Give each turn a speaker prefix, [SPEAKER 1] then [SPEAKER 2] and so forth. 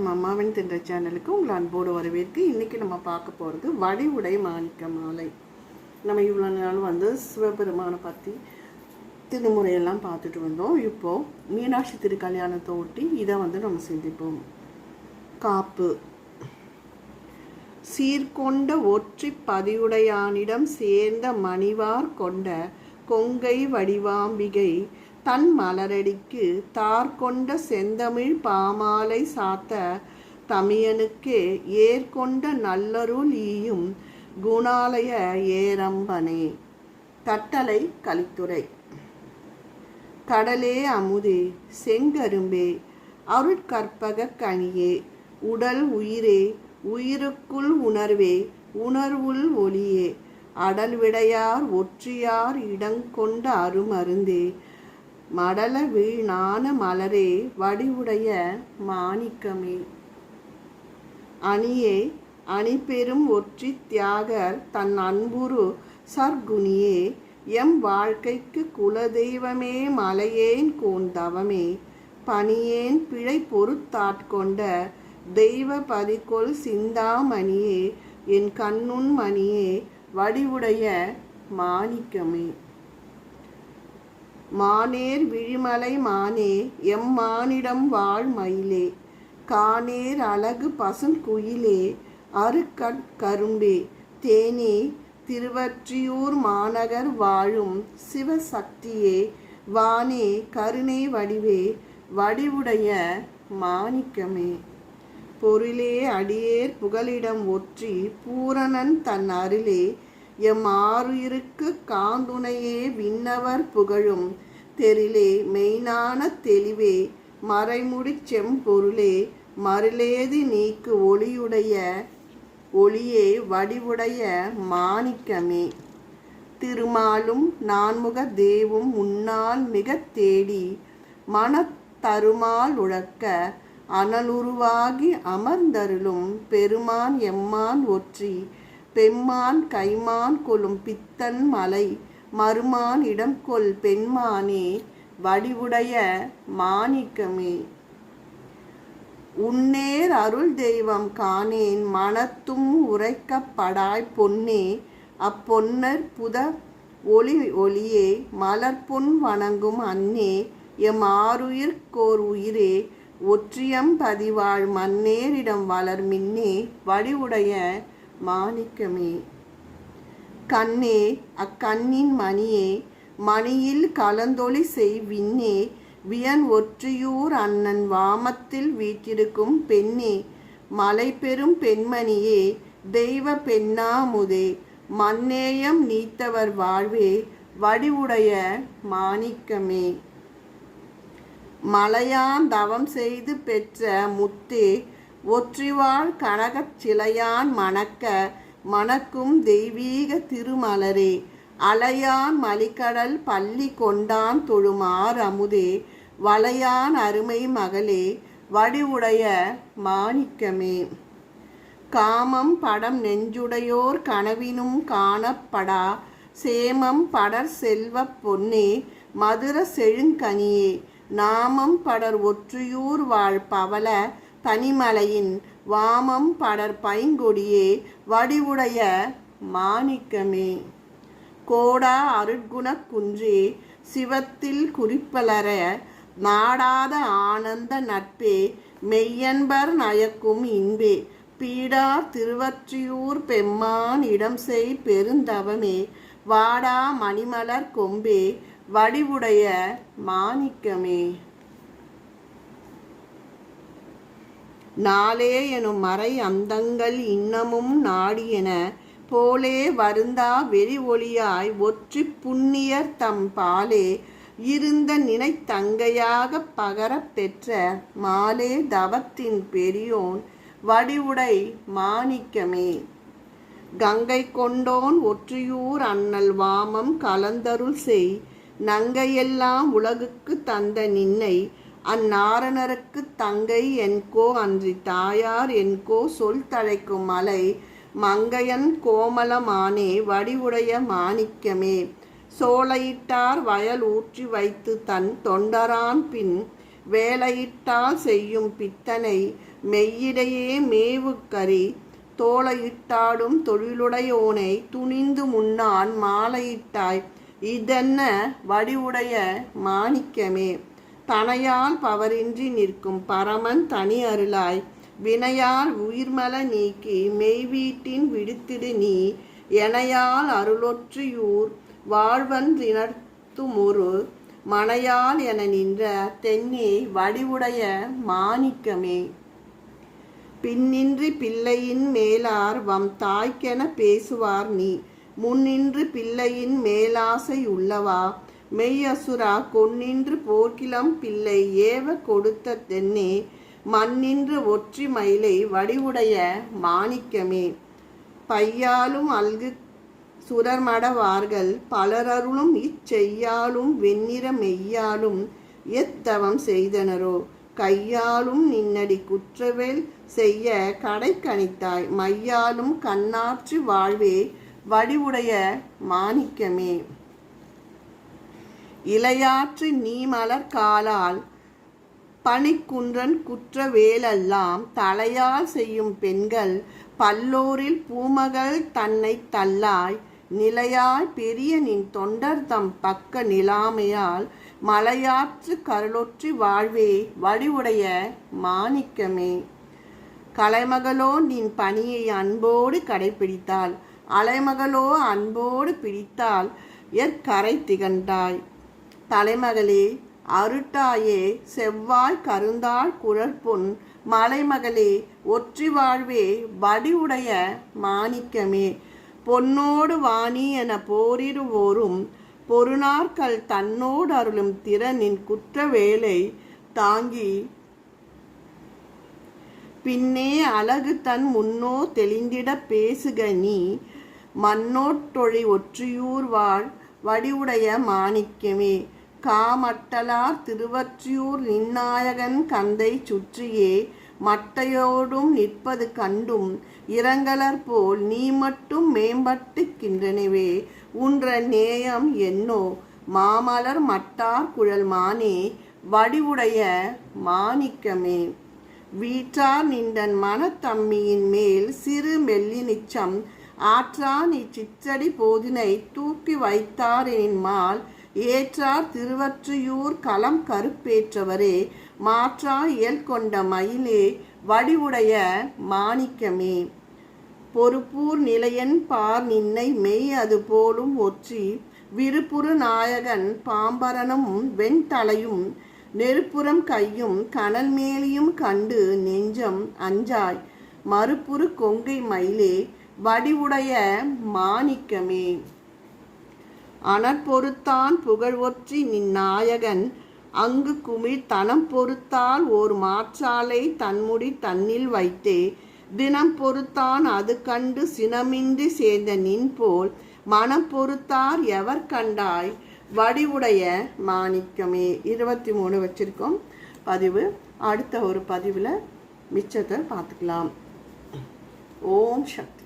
[SPEAKER 1] வணக்கம் அம்மாவின் தின்ற சேனலுக்கு உங்களை அன்போடு வரவேற்கு இன்றைக்கி நம்ம பார்க்க போகிறது வடிவுடை மாணிக்க மாலை. நம்ம இவ்வளோ நாள் வந்து சிவபெருமானை பற்றி திருமுறையெல்லாம் பார்த்துட்டு வந்தோம். இப்போது மீனாட்சி திருக்கல்யாணத்தை ஒட்டி இதை வந்து நம்ம சிந்திப்போம். காப்பு. சீர்கொண்ட ஒற்றி பதியுடையானிடம் சேர்ந்த மணிவார் கொண்ட கொங்கை வடிவாம்பிகை தன் மலரடிக்கு தார் கொண்ட செந்தமிழ் பாமாலை சாத்த தமியனுக்கே ஏற்கொண்ட நல்லருள் ஈயும் குணாலய ஏரம்பனே. தட்டலை கலித்துறை. கடலே அமுதே செங்கரும்பே அருட்கற்பக கனியே உடல் உயிரே உயிருக்குள் உணர்வே உணர்வுள் ஒளியே அடல் விடையார் ஒற்றியார் இடங்கொண்ட அருமருந்தே மடல வீணான மலரே வடிவுடைய மாணிக்கமே. அணியே அணிபெரும் ஒற்றி தியாகர் தன் அன்புரு சர்க்குணியே எம் வாழ்க்கைக்கு குலதெய்வமே மலையேன் கோந்தவமே. பணியேன் பிழை பொறுத்தாட்கொண்ட தெய்வ பதிக்கொள் சிந்தாமணியே என் கண்ணுன் மணியே வடிவுடைய மாணிக்கமே. மானேர் விழிமலை மானே எம் மானிடம் வாழ் மயிலே. கானேர் அழகு பசுங்குயிலே அருக்கட் கரும்பே. தேனே திருவற்றியூர் மாநகர் வாழும் சிவசக்தியே. வானே கருணை வடிவே வடிவுடைய மாணிக்கமே. பொருளே அடியேர் புகலிடம் ஒற்றி பூரணன் தன் அருளே. எம் ஆறுயிருக்கு காந்துணையே விண்ணவர் புகழும். தெரிலே மெய்னான தெளிவே மறைமுடி செம்பொருளே மருளேது நீக்கு ஒளியுடைய ஒளியே வடிவுடைய மாணிக்கமே. திருமாலும் நான்முக தேவும் முன்னால் மிக தேடி மனத்தருமால் உழக்க அனலுருவாகி அமர்ந்தருளும் பெருமான் எம்மான் ஒற்றி பெம்மான் கைமான் கொலும் பித்தன் மலை மறுமான் இடம் கொல் பெண்மானே வடிவுடைய மாணிக்கமே. உன்னேர் அருள் தெய்வம் காணேன் மனத்தும் உரைக்கப்படாய் பொன்னே அப்பொன்னர் புத ஒளி ஒளியே மலர்பொன் வணங்கும் அன்னே எம் ஆறுயிர்கோர் உயிரே ஒற்றியம் பதிவாழ் மன்னேரிடம் வளர் மின்னே வடிவுடைய மாணிக்கமே. கண்ணே அக்கண்ணின் மணியே மணியில் கலந்தொளி செய்வின்னே வியன் ஒற்றியூர் அண்ணன் வாமத்தில் வீற்றிருக்கும் பெண்ணே மலை பெறும் பெண்மணியே தெய்வ பெண்ணாமுதே மன்னேயம் நீத்தவர் வாழ்வே வடிவுடைய மாணிக்கமே. மலையான் தவம் செய்து பெற்ற முத்தே ஒற்றிவாள் கனகச் சிலையான் மணக்க மணக்கும் தெய்வீக திருமலரே. அலையான் மலிக்கடல் பள்ளி கொண்டான் தொழுமார் அமுதே. வளையான் அருமை மகளே வடிவுடைய மாணிக்கமே. காமம் படம் நெஞ்சுடையோர் கனவினும் காணப்படா. சேமம் படர் செல்வ பொன்னே மதுர செழுங்கனியே. நாமம் படர் ஒற்றியூர் வாழ் பவள தனிமலையின் வாமம் படர் பைங்கொடியே வடிவுடைய மாணிக்கமே. கோடா அருட்குண குன்றே சிவத்தில் குறிப்பலர நாடாத ஆனந்த நட்பே மெய்யன்பர் நயக்கும் இன்பே. பீடா திருவற்றியூர் பெம்மான் இடம் செய் பெருந்தவமே. வாடா மணிமலர் கொம்பே வடிவுடைய மாணிக்கமே. நாளே எனும் மறை அந்தங்கள் இன்னமும் நாடி என போலே வருந்தா வெறி ஒளியாய் ஒற்றி புண்ணியர் தம் பாலே இருந்த நினைத்தங்கையாக பகரப் பெற்ற மாலே தவத்தின் பெரியோன் வடிவுடை மாணிக்கமே. கங்கை கொண்டோன் ஒற்றியூர் அண்ணல் வாமம் கலந்தருள் செய் நங்கையெல்லாம் உலகுக்கு தந்த நின்னை அந்நாரணருக்கு தங்கை என்கோ அன்றி தாயார் என்கோ சொல் தழைக்கும் மலை மங்கையன் கோமலமானே வடிவுடைய மாணிக்கமே. சோலையிட்டார் வயல் ஊற்றி வைத்து தன் தொண்டரான் பின் வேலையிட்டால் செய்யும் பித்தனை மெய்யிடையே மேவுக்கறி தோளையிட்டாடும் தொழிலுடையோனை துணிந்து முன்னான் மாலையிட்டாய் இதென்ன வடிவுடைய மாணிக்கமே. தனையால் பவரின்றி நிற்கும் பரமன் தனி அருளாய் வினையால் உயிர்மல நீக்கி மெய்வீட்டின் விடுத்திடு நீ எனையால் அருளொற்றியூர் வாழ்வன்றினர்த்துமொரு மனையால் என நின்ற தென்னே வடிவுடைய மாணிக்கமே. பின்னின்று பிள்ளையின் மேலார் வம் தாய்க்கென பேசுவார் நீ முன்னின்று பிள்ளையின் மேலாசை உள்ளவா மெய்யசுரா கொன்னின்று போர்க்கிலம் பிள்ளை ஏவ கொடுத்த தென்னே மண்ணின்று ஒற்றி மயிலை வடிவுடைய மாணிக்கமே. பையாலும் அல்கு சுரர்மடவார்கள் பலரருளும் இச்செய்யாலும் வெண்ணிற மெய்யாலும் எத்தவம் செய்தனரோ. கையாலும் நின்னடி குற்றவேல் செய்ய கடை கணித்தாய் மையாலும் கண்ணாற்று வாழ்வே வடிவுடைய மாணிக்கமே. இலையாற்று நீ மலர் காலால் பனிக்குன்றன் குற்ற வேலெல்லாம் தலையால் செய்யும் பெண்கள் பல்லோரில் பூமகள் தன்னை தள்ளாய் நிலையாய் பெரிய நின் தொண்டர் தம் பக்க நிலாமையால் மலையாற்று கருளொற்றி வாழ்வே வடிவுடைய மாணிக்கமே. கலைமகளோ நின் பணியை அன்போடு கடைபிடித்தாள். அலைமகளோ அன்போடு பிடித்தால் எற்கரை திகண்டாய் தலைமகளே அருட்டாயே செவ்வாய் கருந்தாள் குழற்பொன் மலைமகளே ஒற்றி வாழ்வே வடிவுடைய மாணிக்கமே. பொன்னோடு வாணி என போரிடுவோரும் பொருநாற்கள் தன்னோடு அருளும் திறனின் குற்றவேலை தாங்கி பின்னே அழகு தன் முன்னோ தெளிந்திட பேசுக நீ மண்ணோட்டொழி ஒற்றியூர் வாழ் வடிவுடைய மாணிக்கமே. காமட்டலார் திருவற்றியூர் நின்னாயகன் கந்தை சுற்றியே மட்டையோடும் நிற்பது கண்டும் இரங்கலர் போல் நீ மட்டும் மேம்பட்டுக்கின்றனவே உன்ற நேயம் என்னோ? மாமலர் மட்டார் குழல் மானே வடிவுடைய மாணிக்கமே. வீற்றார் நின்றன் மனத்தம்மியின் மேல் சிறு மெல்லி நிச்சம் ஆற்றார் நீ சிச்சடி போதினை தூக்கி வைத்தார் எனின்மால் ஏற்றார் திருவற்றியூர் களம் கருப்பேற்றவரே மாற்றா இயல் கொண்ட மயிலே வடிவுடைய மாணிக்கமே. பொறுப்பூர் நிலையன் பார் நின்னை மெய் அது போலும் ஒற்றி விருப்புறு நாயகன் பாம்பரனும் வெண்தலையும் நெருப்புறம் கையும் கனல் மேலியும் கண்டு நெஞ்சம் அஞ்சாய் மறுப்புறு கொங்கை மயிலே வடிவுடைய மாணிக்கமே. அனற்பொறுத்தான் புகழ் ஒற்றி நின் நாயகன் அங்கு குமிழ் தனம் பொறுத்தால் ஓர் மாற்றாலை தன்முடி தன்னில் வைத்தே. தினம் பொறுத்தான் அது கண்டு சினமின்றி சேர்ந்த நின் போல் மனம் பொறுத்தார் எவர் கண்டாய்? வடிவுடைய மாணிக்கமே. இருபத்தி மூணு வச்சிருக்கோம். பதிவு. அடுத்த ஒரு பதிவில் மிச்சத்தை பார்த்துக்கலாம். ஓம் சக்தி.